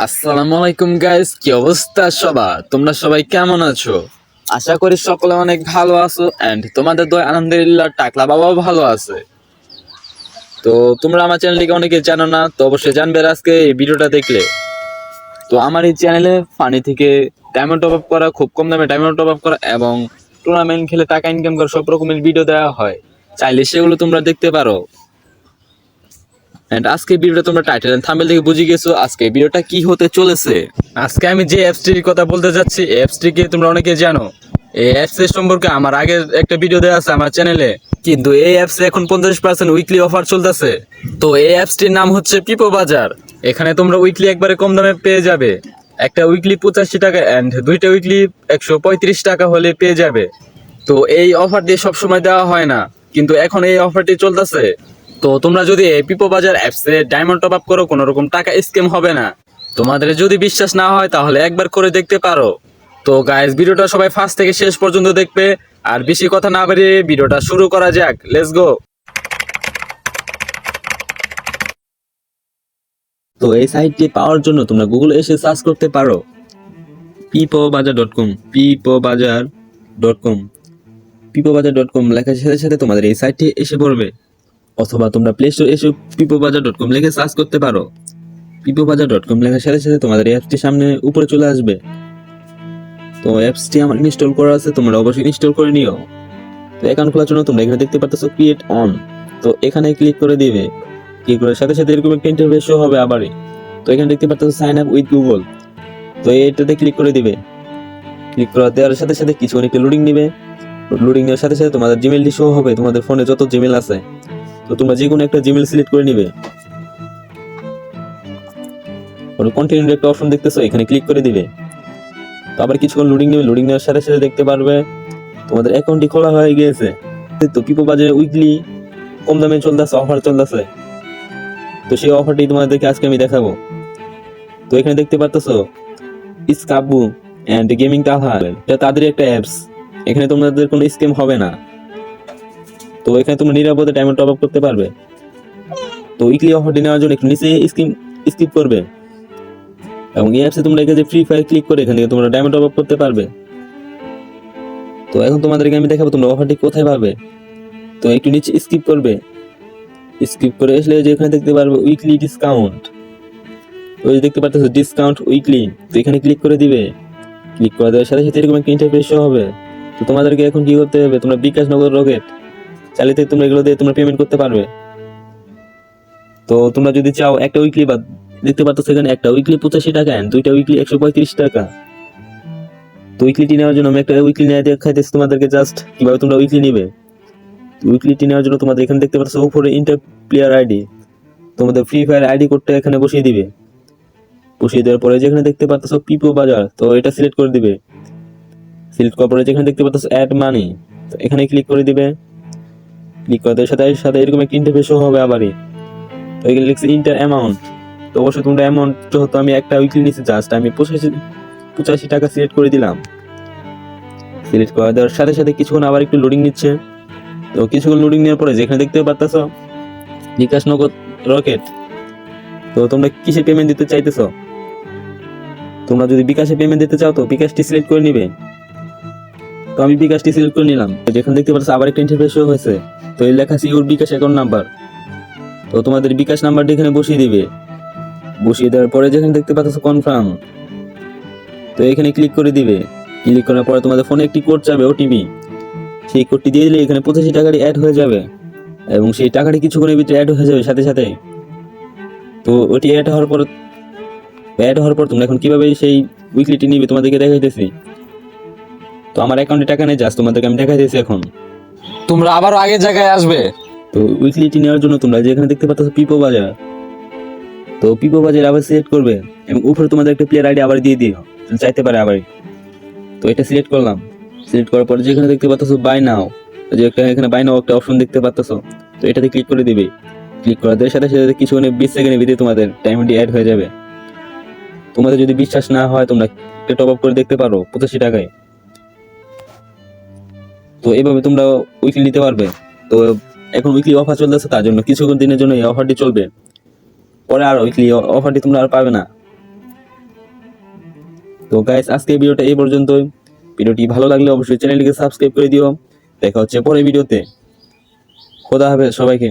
আসসালামু আলাইকুম গাইস কি অবস্থা সবার? তোমরা সবাই কেমন আছো? আশা করি সকলে অনেক ভালো আছো এন্ড তোমাদের দয় আলহামদুলিল্লাহ টাকলা বাবাও ভালো আছে। তো তোমরা আমার চ্যানেলটিকে অনেকে জানো না, তো অবশ্যই জানবে আজকে এই ভিডিওটা দেখলে। তো আমার এই চ্যানেলে ফানি থেকে ডায়মন্ড টপ আপ করা, খুব কম দামে ডায়মন্ড টপ আপ করা এবং টুর্নামেন্ট খেলে টাকা ইনকাম করা সব রকমের ভিডিও দেওয়া হয়। চাইলে সেগুলো তোমরা দেখতে পারো। এন্ড আজকে ভিডিওটা তোমরা টাইটেল বুঝে গেছো আজকে ভিডিওটা কি হতে চলেছে। আজকে আমি যে অ্যাপসটির কথা বলতে যাচ্ছি অ্যাপসটিকে তোমরা অনেকে জানো। এই অ্যাপস সম্পর্কে আমার আগের একটা ভিডিও দেওয়া আছে আমার চ্যানেলে কিন্তু এই এখন পঞ্চাশ উইকলি অফার চলতেছে। তো এই অ্যাপসটির নাম হচ্ছে পিপো বাজার এখানে তোমরা উইকলি একবারে কম দামে পেয়ে যাবে। একটা উইকলি পঁচাশি টাকা এন্ড দুইটা উইকলি একশো পঁয়ত্রিশ টাকা হলে পেয়ে যাবে। তো এই অফার দিয়ে সবসময় দেওয়া হয় না। কিন্তু এখন এই অফারটি চলতেছে। তো তোমরা যদি পিপো বাজার অ্যাপসে ডায়মন্ড টপ আপ করো কোনো রকম টাকা স্ক্যাম হবে না। তোমাদের যদি বিশ্বাস না হয় তাহলে একবার করে দেখতে পারো। তো গাইস ভিডিওটা সবাই ফার্স্ট থেকে শেষ পর্যন্ত দেখবে। আর বেশি কথা না বাড়িয়ে ভিডিওটা শুরু করা যাক। লেটস গো তো এই সাইটটি পাওয়ার জন্য তোমরা গুগলে এসে সার্চ করতে পারো। পিপো বাজার ডট কম পিপো বাজার ডট কম পিপো বাজার ডট কম লেখার সাথে সাথে তোমাদের এই সাইটটি এসে পড়বে। অথবা তোমরা প্লে স্টোর এসে পিপো বাজার ডট কম লিখে সার্চ করতে পারো। পিপো বাজার ডট কম লেখার সাথে সাথে তোমাদের অ্যাপসটি সামনে উপরে চলে আসবে। তো অ্যাপসটি আমার ইনস্টল করা আছে, তোমরা অবশ্যই ইনস্টল করে নিও। তো অ্যাকাউন্ট খোলার জন্য তোমরা এখানে দেখতে পাচ্ছ ক্রিয়েট অন তো এখানে ক্লিক করে দিবে। ক্লিক করার সাথে সাথে এরকম একটা ইন্টারফেস শো হবে আবারই। তো এখানে দেখতে পারতেছো সাইন আপ উইথ গুগল তো এটাতে ক্লিক করে দিবে। ক্লিক করা দেওয়ার সাথে সাথে কিছু একটু লোডিং নিবে। লোডিং নেওয়ার সাথে সাথে তোমাদের জিমেলটি শো হবে। তোমাদের ফোনে যত জিমেল আছে। তো তোমরা যে কোনো একটা জিমেল সিলেক্ট করে নিবে। কন্টিনিউ একটা অপশন দেখতেছো? এখানে ক্লিক করে দিবে। তো আবার কিছুক্ষণ লোডিং নেবে। লোডিং নেওয়ার সাথে সাথে দেখতে পারবে, তোমাদের অ্যাকাউন্টটি খোলা হয়ে গিয়েছে। তো পিপো বাজারে উইকলি কম দামে চলতেছে অফার চলতেছে। তো সেই অফারটি তোমাদেরকে আজকে আমি দেখাবো। তো এখানে দেখতে পারতেছো ইসকাবু অ্যান্ড গেমিং টাহা এটা তাদের একটা অ্যাপস এখানে তোমাদের কোনো স্কিম হবে না। তো এখানে তোমরা নিরাপদে টাইম টপ আপ করতে পারবে। তো উইকলি অফারটি নেওয়ার জন্য একটু নিচে স্কিম স্কিপ করবে। এবং এই অ্যাপসে তোমরা এখানে ফ্রি ফায়ার ক্লিক করে এখান থেকে তোমরা ডায়মন্ড টপ আপ করতে পারবে। তো এখন তোমাদেরকে আমি দেখাবো তোমরা অফারটি কোথায় পাবে। তো একটু নিচে স্কিপ করবে। স্কিপ করে আসলে যে এখানে দেখতে পারবে উইকলি ডিসকাউন্ট ওই যে দেখতে পাচ্ছ ডিসকাউন্ট উইকলি তো এখানে ক্লিক করে দিবে। ক্লিক করে দেওয়ার সাথে সাথে এরকম একটা ইন্টারফেস হবে। তো তোমাদেরকে এখন কি করতে হবে? তোমরা বিকাশ নগর রকেট চালিয়ে থেকে তোমরা এগুলো দিয়ে তোমরা পেমেন্ট করতে পারবে। তো তোমরা যদি চাও একটা উইকলি বা দেখতে পাচ্ছ এখানে একটা উইকলি পঁচাশি টাকা দুইটা উইকলি একশো পঁয়ত্রিশ টাকা। তো উইকলিটি নেওয়ার জন্য আমি একটা উইকলি নিয়ে দেখাইতেছি তোমাদেরকে জাস্ট কীভাবে তোমরা উইকলি নিবে। উইকলিটি নেওয়ার জন্য তোমাদের এখানে দেখতে পাচ্ছ উপরে ইন্টার প্লেয়ার আইডি তোমাদের ফ্রি ফায়ার আইডি কোডটা এখানে বসিয়ে দিবে। বসিয়ে দেওয়ার পরে যেখানে দেখতে পাচ্ছ পিপো বাজার তো এটা সিলেক্ট করে দিবে। সিলেক্ট করার পরে যেখানে দেখতে পাচ্ছ অ্যাড মানি তো এখানে ক্লিক করে দিবে। ক্লিক সাথে সাথে এরকম একটা ইন্টারফেস হবে আবারই। তো এখানে লিখছে ইন্টার অ্যামাউন্ট তো অবশ্যই তোমরা অ্যামাউন্ট যেহেতু আমি একটা উইকলি নিচ্ছি জাস্ট আমি পঁচাশি পঁচাশি টাকা সিলেক্ট করে দিলাম। সিলেক্ট করে দেওয়ার সাথে সাথে কিছুক্ষণ আবার একটু লোডিং নিচ্ছে। তো কিছুক্ষণ লোডিং নেওয়ার পরে যেখানে দেখতে পারতেছ, বিকাশ নগদ রকেট তো তোমরা কিসে পেমেন্ট দিতে চাইতেছো? তোমরা যদি বিকাশে পেমেন্ট দিতে চাও তো বিকাশটি সিলেক্ট করে নিবে। তো আমি বিকাশটি সিলেক্ট করে নিলাম। যেখানে দেখতে পাচ্ছ আবার একটা ইন্টারফেস শো হয়েছে। তো এই লেখা আছে ইউর বিকাশ অ্যাকাউন্ট নাম্বার তো তোমাদের বিকাশ নাম্বারটি এখানে বসিয়ে দিবে। বসিয়ে দেওয়ার পরে যেখানে দেখতে পাচ্ছ কনফার্ম তো এখানে ক্লিক করে দিবে। ক্লিক করার পরে তোমাদের ফোনে একটি কোড যাবে ওটিপি সেই কোডটি দিয়ে দিলে এখানে পঁচাশি টাকাটি অ্যাড হয়ে যাবে। এবং সেই টাকাটি কিছুক্ষণের ভিতরে অ্যাড হয়ে যাবে সাথে সাথে। তো ওটি অ্যাড হওয়ার পর অ্যাড হওয়ার পর তোমরা এখন কীভাবে সেই উইকলিটি নিবে তোমাদেরকে দেখাইতেছি। তো আমার অ্যাকাউন্টে টাকা নেই জাস্ট তোমাদেরকে আমি দেখাইতেছি এখন। তোমরা আবার আগের জায়গায় আসবে? তো উইকলিটি নেওয়ার জন্য তোমরা যেখানে দেখতে পাচ্ছ পিপো বাজার তো পিপো বাজার আবার সিলেক্ট করবে এবং উপরে তোমাদের একটা প্লেয়ার আইডি আবার দিয়ে দিও চাইতে পারে আবার তো এটা সিলেক্ট করলাম। সিলেক্ট করার পরে যেখানে দেখতে পাচ্ছ বাই নাও যে একটা এখানে বাই নাও একটা অপশন দেখতে পাচ্ছ তো এটাতে ক্লিক করে দিবে। ক্লিক করার সাথে সাথে কিছু কিছুক্ষণে বিশ সেকেন্ডের ভিতরে তোমাদের টাইমটি অ্যাড হয়ে যাবে। তোমাদের যদি বিশ্বাস না হয় তোমরা টপ আপ করে দেখতে পারো পঁচাশি টাকায়। তো এইভাবে তোমরা উইকলি নিতে পারবে। তো এখন উইকলি অফার চলতেছে তার জন্য কিছুক্ষণ দিনের জন্য এই অফারটি চলবে। পরে আর উইকলি অফারটি তোমরা আর পাবে না। তো গাইস আজকে ভিডিওটা এই পর্যন্তই। ভিডিওটি ভালো লাগলে অবশ্যই চ্যানেলটিকে সাবস্ক্রাইব করে দিও। দেখা হচ্ছে পরের ভিডিওতে। খোদা হবে সবাইকে।